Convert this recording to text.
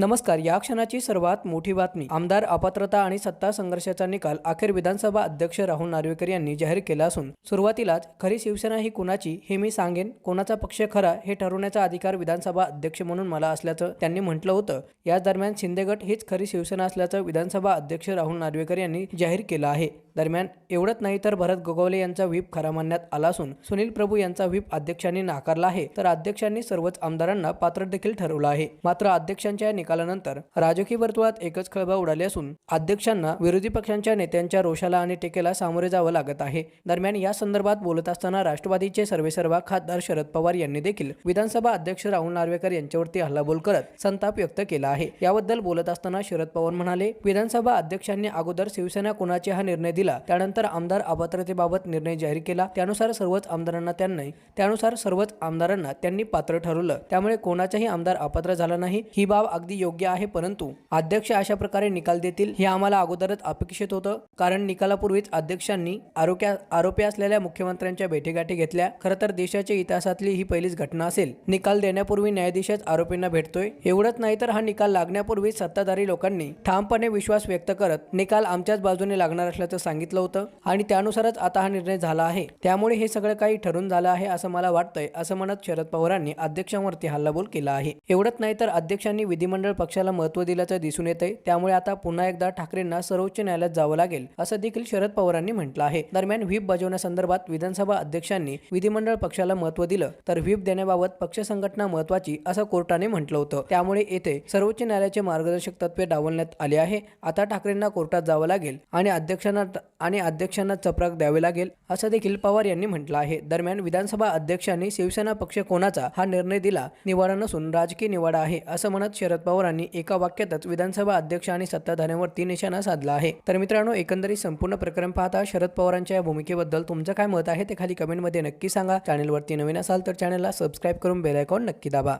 नमस्कार या क्षणाची सर्वात मोठी बातमी. आमदार अपात्रता आणि सत्ता संघर्षाचा निकाल अखेर विधानसभा अध्यक्ष राहुल नार्वेकर यांनी जाहीर केला असून सुरुवातीलाच खरी शिवसेना ही कुणाची हे मी सांगेन कोणाचा पक्ष खरा हे ठरवण्याचा अधिकार विधानसभा अध्यक्ष म्हणून मला असल्याचं त्यांनी म्हटलं होतं. याच दरम्यान शिंदेगट हीच खरी शिवसेना असल्याचं विधानसभा अध्यक्ष राहुल नार्वेकर यांनी जाहीर केलं आहे. दरम्यान एवढंच नाही तर भरत गोगावले यांचा व्हीप खरा मानण्यात आला असून सुनील प्रभू यांचा व्हीप अध्यक्षांनी नाकारला आहे. तर अध्यक्षांनी सर्वच आमदारांना पात्र देखील ठरवलं आहे. मात्र अध्यक्षांच्या या निकालानंतर राजकीय वर्तुळात एकच खळबळ उडाली असून अध्यक्षांना विरोधी पक्षांच्या नेत्यांच्या रोषाला आणि टीकेला सामोरे जावं लागत आहे. दरम्यान या संदर्भात बोलत असताना राष्ट्रवादीचे सर्वेसर्वा खासदार शरद पवार यांनी देखील विधानसभा अध्यक्ष राहुल नार्वेकर यांच्यावरती हल्लाबोल करत संताप व्यक्त केला आहे. याबद्दल बोलत असताना शरद पवार म्हणाले विधानसभा अध्यक्षांनी अगोदर शिवसेना कोणाचे हा निर्णय दिला? त्यानंतर आमदार अपात्रतेबाबत निर्णय जाहीर केला. त्यानुसार सर्वच आमदारांना त्यांनी त्यानुसार सर्वच आमदारांना त्यांनी पात्र ठरवलं. त्यामुळे कोणाचाही आमदार अपात्र झाला नाही. ही बाब अगदी योग्य आहे परंतु अध्यक्ष अशा प्रकारे निकाल देतील हे आम्हाला अगोदरच अपेक्षित होतं. कारण निकालापूर्वीच अध्यक्षांनी आरोग्या आरोपी असलेल्या मुख्यमंत्र्यांच्या भेटीगाठी घेतल्या. खरं तर देशाच्या इतिहासातली ही पहिलीच घटना असेल. निकाल देण्यापूर्वी न्यायाधीशच आरोपींना भेटतोय. एवढंच नाही तर हा निकाल लागण्यापूर्वी सत्ताधारी लोकांनी ठामपणे विश्वास व्यक्त करत निकाल आमच्याच बाजूने लागणार असल्याचं सांगितलं होतं आणि त्यानुसारच आता हा निर्णय झाला आहे. त्यामुळे हे सगळं काही ठरून झालं आहे असं मला वाटतंय असं म्हणत शरद पवारांनी अध्यक्षांवरती हल्लाबोल केला आहे. एवढंच नाही तर अध्यक्षांनी विधिमंडळ पक्षाला महत्त्व दिल्याचं दिसून येतंय. त्यामुळे आता पुन्हा एकदा ठाकरेंना सर्वोच्च न्यायालयात जावं लागेल असं देखील शरद पवारांनी म्हटलं आहे. दरम्यान व्हीप बजावण्यासंदर्भात विधानसभा अध्यक्षांनी विधिमंडळ पक्षाला महत्त्व दिलं तर व्हीप देण्याबाबत पक्ष संघटना महत्वाची असं कोर्टाने म्हटलं होतं. त्यामुळे येथे सर्वोच्च न्यायालयाचे मार्गदर्शक तत्वे डावलण्यात आले आहे. आता ठाकरेंना कोर्टात जावं लागेल आणि अध्यक्षांना आणि अध्यक्षांना चपराक द्यावे लागेल असं देखील पवार यांनी म्हटलं आहे. दरम्यान विधानसभा अध्यक्षांनी शिवसेना पक्ष कोणाचा हा निर्णय दिला निवाडा नसून राजकीय निवाडा आहे असं म्हणत शरद पवारांनी एका वाक्यातच विधानसभा अध्यक्ष आणि सत्ताधाऱ्यांवरती निशाणा साधला आहे. तर मित्रांनो एकंदरीत संपूर्ण प्रकरण पाहता शरद पवारांच्या या भूमिकेबद्दल तुमचं काय मत आहे ते खाली कमेंटमध्ये नक्की सांगा. चॅनलवरती नवीन असाल तर चॅनलला सबस्क्राईब करून बेलायकॉन नक्की दाबा.